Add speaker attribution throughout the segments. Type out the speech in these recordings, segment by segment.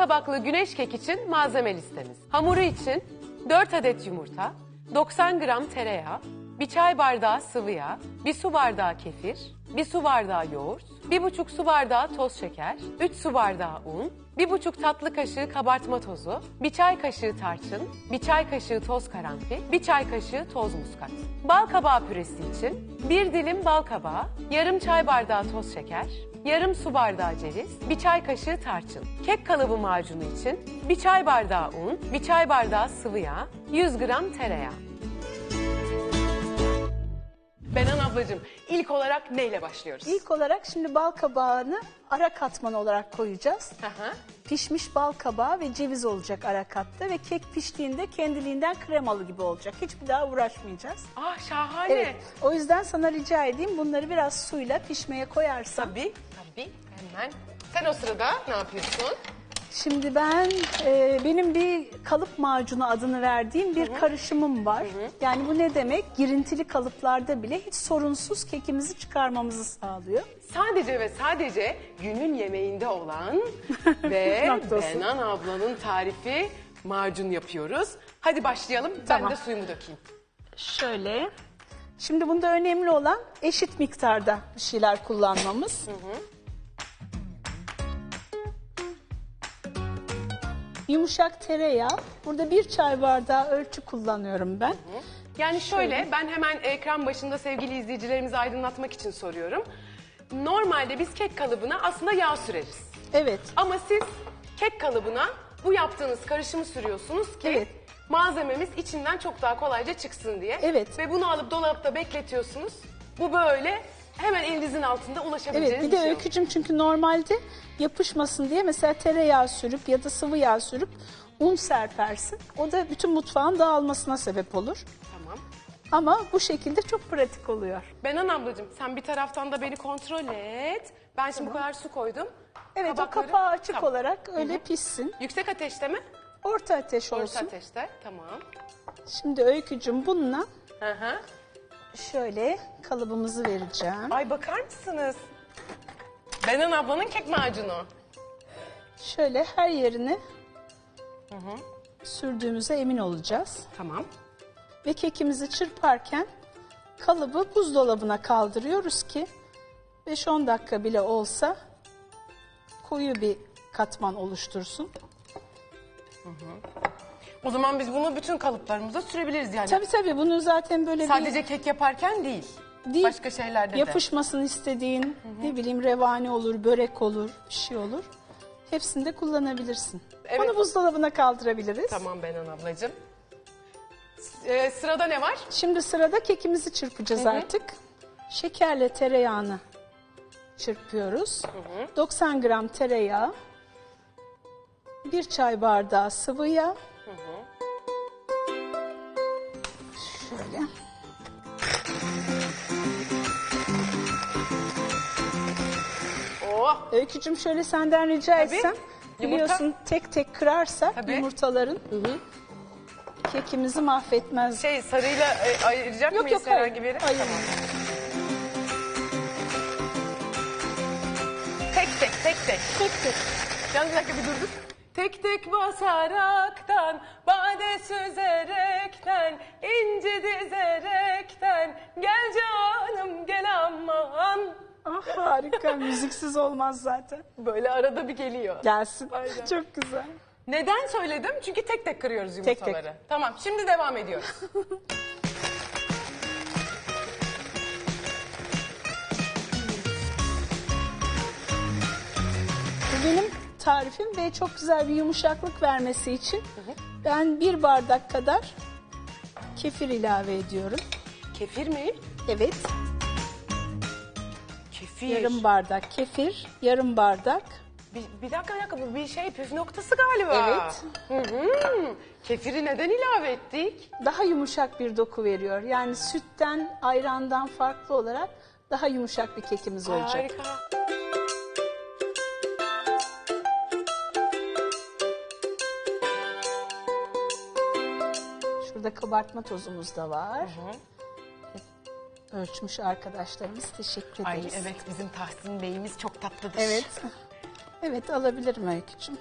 Speaker 1: kabaklı güneş kek için malzeme listemiz. Hamuru için 4 adet yumurta, 90 gram tereyağı, bir çay bardağı sıvı yağ, bir su bardağı kefir, bir su bardağı yoğurt, bir buçuk su bardağı toz şeker, 3 su bardağı un, bir buçuk tatlı kaşığı kabartma tozu, bir çay kaşığı tarçın, bir çay kaşığı toz karanfil, bir çay kaşığı toz muskat. Bal kabağı püresi için bir dilim bal kabağı, yarım çay bardağı toz şeker, yarım su bardağı ceviz, bir çay kaşığı tarçın. Kek kalıbı macunu için bir çay bardağı un, bir çay bardağı sıvı yağ, 100 gram tereyağı. Ablacığım ilk olarak neyle başlıyoruz?
Speaker 2: İlk olarak şimdi bal kabağını ara katman olarak koyacağız.
Speaker 1: Hı.
Speaker 2: Pişmiş bal kabağı ve ceviz olacak ara katta ve kek piştiğinde kendiliğinden kremalı gibi olacak. Hiçbir daha uğraşmayacağız.
Speaker 1: Ah şahane.
Speaker 2: Evet. O yüzden sana rica edeyim bunları biraz suyla pişmeye koyarsan.
Speaker 1: Tabii tabii hemen. Sen o sırada ne yapıyorsun?
Speaker 2: Şimdi ben e, benim bir kalıp macunu adını verdiğim bir karışımım var. Yani bu ne demek? Girintili kalıplarda bile hiç sorunsuz kekimizi çıkarmamızı sağlıyor.
Speaker 1: Sadece ve sadece günün yemeğinde olan ve
Speaker 2: Noktası.
Speaker 1: Benan ablanın tarifi macun yapıyoruz. Hadi başlayalım.
Speaker 2: Tamam.
Speaker 1: Ben de suyumu dökeyim.
Speaker 2: Şöyle. Şimdi bunda önemli olan eşit miktarda bir şeyler kullanmamız. Yumuşak tereyağı. Burada bir çay bardağı ölçü kullanıyorum ben.
Speaker 1: Yani şöyle ben hemen ekran başında sevgili izleyicilerimizi aydınlatmak için soruyorum. Normalde biz kek kalıbına aslında yağ süreriz.
Speaker 2: Evet.
Speaker 1: Ama siz kek kalıbına bu yaptığınız karışımı sürüyorsunuz ki
Speaker 2: Evet.
Speaker 1: malzememiz içinden çok daha kolayca çıksın diye.
Speaker 2: Evet.
Speaker 1: Ve bunu alıp dolapta bekletiyorsunuz. Bu böyle hemen elinizin altında ulaşabileceğiniz
Speaker 2: Evet bir de
Speaker 1: şey.
Speaker 2: öykücüm çünkü normalde yapışmasın diye mesela tereyağı sürüp ya da sıvı yağ sürüp un serpersin. O da bütün mutfağın dağılmasına sebep olur.
Speaker 1: Tamam.
Speaker 2: Ama bu şekilde çok pratik oluyor.
Speaker 1: Benan ablacığım sen bir taraftan da beni kontrol et. Ben şimdi bu kadar su koydum.
Speaker 2: Evet
Speaker 1: Kabakları-
Speaker 2: o kapağı açık
Speaker 1: Tamam.
Speaker 2: olarak öyle pişsin.
Speaker 1: Yüksek ateşte mi?
Speaker 2: Orta ateş
Speaker 1: Orta
Speaker 2: olsun.
Speaker 1: ateşte. Tamam.
Speaker 2: Şimdi öykücüm bununla
Speaker 1: Hı hı.
Speaker 2: Şöyle kalıbımızı vereceğim.
Speaker 1: Ay bakar mısınız? Benan ablanın kek macunu.
Speaker 2: Şöyle her yerini sürdüğümüze emin olacağız.
Speaker 1: Tamam.
Speaker 2: Ve kekimizi çırparken kalıbı buzdolabına kaldırıyoruz ki 5-10 dakika bile olsa koyu bir katman oluştursun.
Speaker 1: O zaman biz bunu bütün kalıplarımıza sürebiliriz yani.
Speaker 2: Tabii tabii bunu zaten böyle
Speaker 1: Sadece kek yaparken değil.
Speaker 2: bir değil,
Speaker 1: Başka şeylerde de.
Speaker 2: yapışmasını istediğin ne bileyim revani olur, börek olur, bir şey olur. Hepsini de kullanabilirsin.
Speaker 1: Evet.
Speaker 2: Onu buzdolabına kaldırabiliriz.
Speaker 1: Tamam Benan ablacığım. Ee, sırada ne var?
Speaker 2: Şimdi sırada kekimizi çırpacağız artık. Şekerle tereyağını çırpıyoruz. 90 gram tereyağı, bir çay bardağı sıvı yağ. Şöyle.
Speaker 1: Oh.
Speaker 2: Öykücüm şöyle senden rica
Speaker 1: Tabii.
Speaker 2: etsem.
Speaker 1: Yumurta.
Speaker 2: Biliyorsun tek tek kırarsak
Speaker 1: Tabii.
Speaker 2: yumurtaların kekimizi mahvetmez.
Speaker 1: Şey sarıyla e, ayıracak
Speaker 2: yok
Speaker 1: mıyız
Speaker 2: yok
Speaker 1: herhangi bir yere?
Speaker 2: Hayır.
Speaker 1: Tamam. Tek tek tek tek.
Speaker 2: Tek tek.
Speaker 1: Yalnız bir dakika bir durduk. Tek tek basaraktan, bade süzerekten,
Speaker 2: harika müziksiz olmaz zaten.
Speaker 1: Böyle arada bir geliyor.
Speaker 2: Gelsin.
Speaker 1: Aynen.
Speaker 2: Çok güzel.
Speaker 1: Neden söyledim? Çünkü tek tek kırıyoruz
Speaker 2: tek.
Speaker 1: yumurtaları. Tamam şimdi devam ediyoruz.
Speaker 2: Bu benim tarifim ve çok güzel bir yumuşaklık vermesi için ben bir bardak kadar kefir ilave ediyorum.
Speaker 1: Kefir mi?
Speaker 2: Evet,
Speaker 1: Kefir.
Speaker 2: yarım bardak kefir, yarım bardak.
Speaker 1: Bir, bir dakika bir dakika bu bir şey püf noktası galiba.
Speaker 2: Evet.
Speaker 1: Hı hı. Kefiri neden ilave ettik?
Speaker 2: Daha yumuşak bir doku veriyor. Yani sütten, ayrandan farklı olarak daha yumuşak bir kekimiz olacak.
Speaker 1: Harika.
Speaker 2: Şurada kabartma tozumuz da var. Ölçmüş arkadaşlarımız teşekkür
Speaker 1: Ay
Speaker 2: ederiz.
Speaker 1: evet bizim Tahsin Bey'imiz çok tatlıdır.
Speaker 2: Evet. Evet alabilirim Öykücüğüm.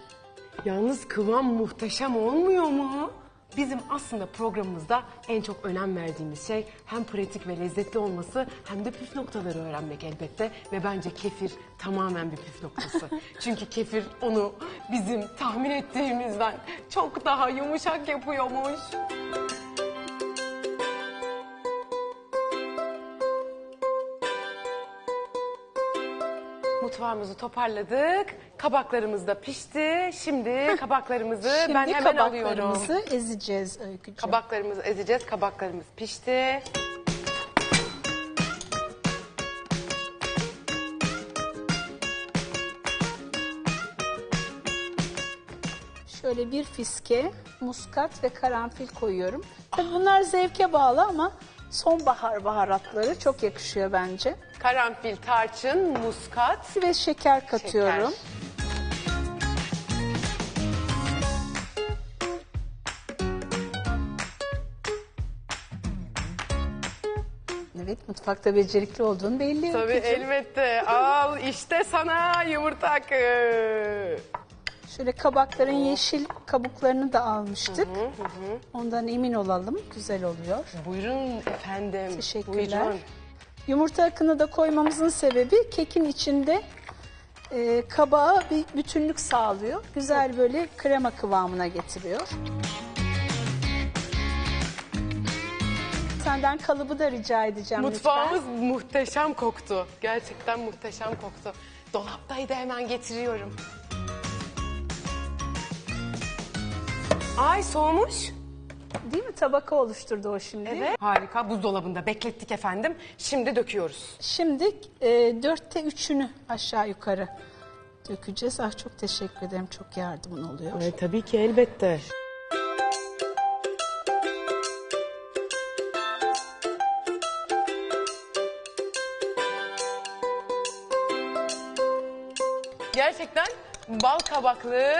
Speaker 1: Yalnız kıvam muhteşem olmuyor mu? Bizim aslında programımızda en çok önem verdiğimiz şey hem pratik ve lezzetli olması hem de püf noktaları öğrenmek elbette. Ve bence kefir tamamen bir püf noktası. Çünkü kefir onu bizim tahmin ettiğimizden çok daha yumuşak yapıyormuş. Mutfağımızı toparladık. Kabaklarımız da pişti. Şimdi kabaklarımızı
Speaker 2: Şimdi
Speaker 1: ben hemen alıyorum.
Speaker 2: kabaklarımızı ezeceğiz Öykücüğüm.
Speaker 1: Kabaklarımızı ezeceğiz. Kabaklarımız pişti.
Speaker 2: Şöyle bir fiske muskat ve karanfil koyuyorum. Tabii bunlar zevke bağlı ama sonbahar baharatları çok yakışıyor bence.
Speaker 1: Karanfil, tarçın, muskat.
Speaker 2: Ve şeker katıyorum.
Speaker 1: Şeker.
Speaker 2: Evet mutfakta becerikli olduğun belli.
Speaker 1: Tabii
Speaker 2: Öykücüğüm.
Speaker 1: elbette. Al işte sana yumurta akı.
Speaker 2: Şöyle kabakların yeşil kabuklarını da almıştık. Ondan emin olalım. Güzel oluyor.
Speaker 1: Buyurun efendim.
Speaker 2: Teşekkürler.
Speaker 1: Buyurun.
Speaker 2: Yumurta akını da koymamızın sebebi kekin içinde e, kabağa bir bütünlük sağlıyor. Güzel böyle krema kıvamına getiriyor. Senden kalıbı da rica edeceğim
Speaker 1: Mutfağımız muhteşem koktu. Gerçekten muhteşem koktu. Dolaptaydı hemen getiriyorum. Ay soğumuş.
Speaker 2: Değil mi? Tabaka oluşturdu o şimdi.
Speaker 1: Evet. Harika buzdolabında beklettik efendim. Şimdi döküyoruz.
Speaker 2: Şimdi e, dörtte üçünü aşağı yukarı dökeceğiz. Ah çok teşekkür ederim. Çok yardımın oluyor.
Speaker 1: tabii ki elbette. Gerçekten bal kabaklı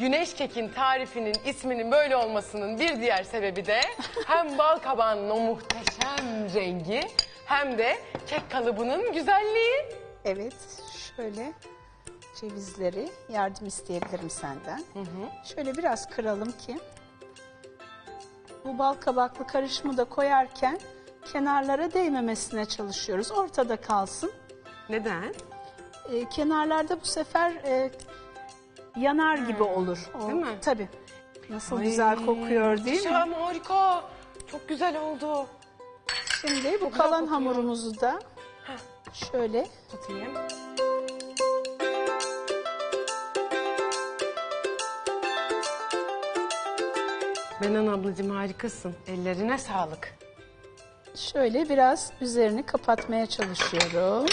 Speaker 1: güneş kekin tarifinin isminin böyle olmasının bir diğer sebebi de hem bal kabağının o muhteşem rengi hem de kek kalıbının güzelliği.
Speaker 2: Evet, şöyle cevizleri yardım isteyebilirim senden. Şöyle biraz kıralım ki bu bal kabaklı karışımı da koyarken kenarlara değmemesine çalışıyoruz. Ortada kalsın.
Speaker 1: Neden?
Speaker 2: Ee, kenarlarda bu sefer e, yanar gibi olur. O,
Speaker 1: Değil mi?
Speaker 2: Tabii. Nasıl güzel kokuyor değil mi?
Speaker 1: Muhteşem, harika. Çok güzel oldu.
Speaker 2: Şimdi bu kalan
Speaker 1: kokuyor.
Speaker 2: hamurumuzu da şöyle
Speaker 1: Tutayım. Benan ablacığım harikasın. Ellerine sağlık.
Speaker 2: şöyle biraz üzerini kapatmaya çalışıyorum.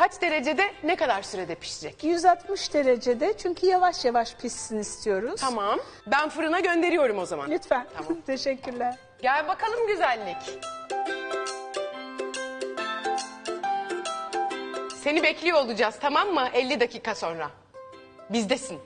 Speaker 1: Kaç derecede ne kadar sürede pişecek?
Speaker 2: 160 derecede çünkü yavaş yavaş pişsin istiyoruz.
Speaker 1: Tamam. Ben fırına gönderiyorum o zaman.
Speaker 2: Lütfen.
Speaker 1: Tamam.
Speaker 2: Teşekkürler.
Speaker 1: Gel bakalım güzellik. Seni bekliyor olacağız tamam mı? 50 dakika sonra. Bizdesin.